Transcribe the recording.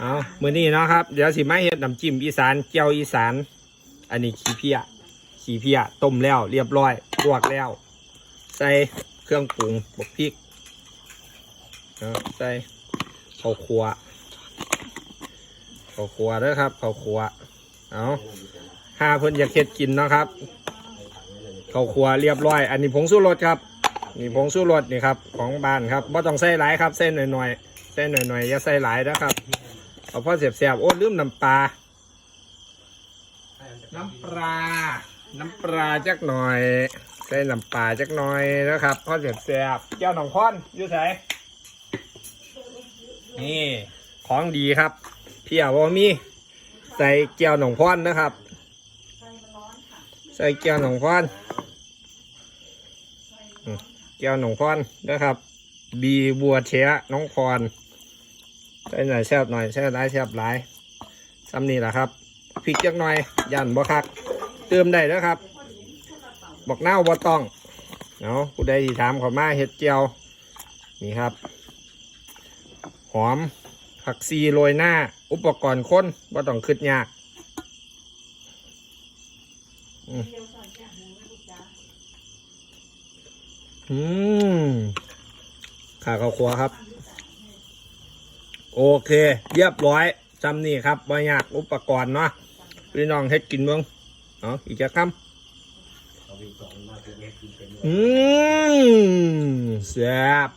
เอามือนี้เนาะครับ เดี๋ยวสิมาเฮ็ดน้ำจิ้มอีสานเจียวอีสาน อันนี้ขี้เพียขี้เพียต้มแล้วเรียบร้อยลวกแล้ว ใส่เครื่องปรุงบกพริกใส่ข้าวคั่วข้าวคั่วเด้อครับข้าวคั่วเอาห้าเพิ่นอยากเฮ็ดกินเนาะครับข้าวคั่วเรียบร้อย อันนี้ผงชูรสครับนี่ผงชูรสนี่ครับของบ้านครับบ่ต้องใส่หลายครับใส่หน่อยๆใส่หน่อยๆอย่าใส่หลายนะครับ เอาพ่อเสียบๆโอ้ลืมน้ำปลา น้ำปลา น้ำปลาจักหน่อย ใส่น้ำปลาจักหน่อยนะครับพ่อเสียบๆแก้วหนองพอนอยู่ไหนนี่ของดีครับเพียบมี ใส่แก้วหนองพอนนะครับ ใส่แก้วหนองพอนอืมแก้วหนองพอนนะครับ บีบัวเชะน้องพร ใส่หน่อยแซ่บหน่อยแซ่บหลายแซ่บหลายซ้ำนี่แหละครับพริกจักหน่อยยันบ่คักเติมได้แล้วครับ บอกเน่าบ่ต้องเนาะผู้ใดที่ถามขามาเห็ดเจียวนี่ครับ หอมผักซีโรยหน้า อุปกรณ์ค้นบ่ต้องคืดยากอืมอืมขาข้าวครัวครับ โอเค เรียบร้อยจำนี่ครับบอยากอุปกรณ์เนาะพี่น้องเฮ็ดกินเมืองเนาะอีกจะคำอืมแซ่บ